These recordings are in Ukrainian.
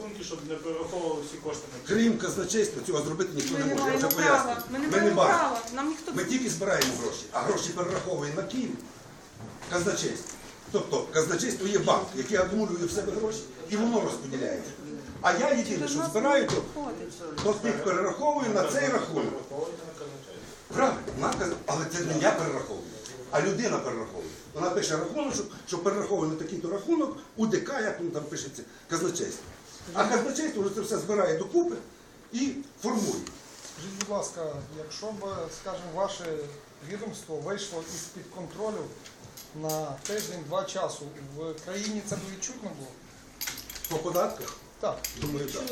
рахунки, щоб не перераховували всі кошти на Крім казначейства, цього зробити ніхто не не може. Я вже маємо права. пояснюю. Ми не маємо права. Нам ніхто Ми тільки збираємо гроші, а гроші перераховує на Київ казначейство. Тобто казначейство є банк, який акумулює в себе гроші і воно розподіляється. А я єдине, що збираю, то, то тих перераховую на цей рахунок. Правильно, але це не я перераховую, а людина перераховує. Вона пише рахунок, що, перераховує на такий-то рахунок, УДК, як воно там пишеться, казначейство. А казначейство вже це все збирає докупи і формує. Скажіть, будь ласка, якщо б, скажімо, ваше відомство вийшло із-під контролю на тиждень-два часу, в країні це б відчутно було? По податках, Так. думаю, так.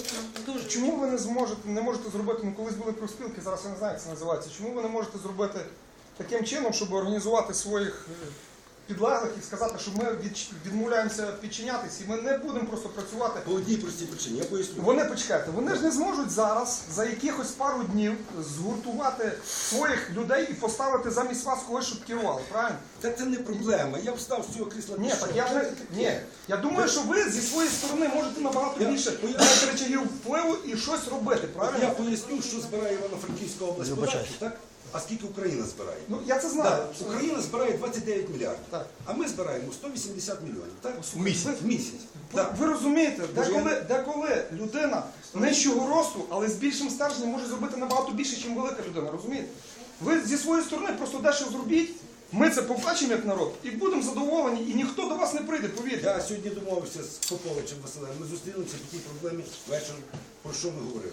дуже. Чому ви не зможете, не можете зробити, ну колись були профспілки, зараз я не знаю, як це називається. Чому ви не можете зробити таким чином, щоб організувати своїх е, підлеглих і сказати, що ми від- відмовляємося підчинятися і ми не будемо просто працювати По одній простій причині, я поясню. Вони почекайте, вони ж не зможуть зараз за якихось пару днів згуртувати своїх людей і поставити замість вас когось, щоб керували, правильно? Та це не проблема. Я встав з цього крісла. Ні, так я вже ні. Я думаю, що ви зі своєї сторони можете набагато Я- більше я- речагів впливу і щось робити, От Я поясню, що збирає Івано-Франківська область податків, так? А скільки Україна збирає? Ну я це знаю. Так, Україна збирає 29 мільярдів, Так. а ми збираємо 180 мільйонів. Так? В місяць. В місяць. Ви, Так. ви розумієте, деколи, деколи людина нижчого росту, але з більшим стержнем може зробити набагато більше, ніж велика людина, розумієте? Ви зі своєї сторони просто дещо зробіть, ми це побачимо як народ і будемо задоволені, і ніхто до вас не прийде, повірте. Я сьогодні домовився з Поповичем Василем. Ми зустрілися по тій проблемі вечором, про що ми говорили.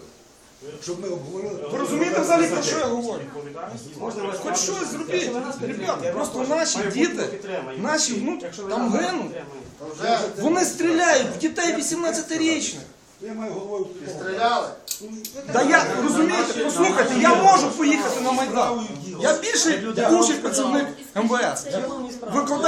Щоб ми обговорили. Ви розумієте взагалі про що я говорю? Хоч щось зробіть. Ребята, просто наші діти, наші внуки там гинуть. Вони стріляють в дітей 18-річних. Я маю головою. Стріляли? Да я розумієте, послухайте, я можу поїхати на Майдан. Я більше бувший працівник МВС. Викладаю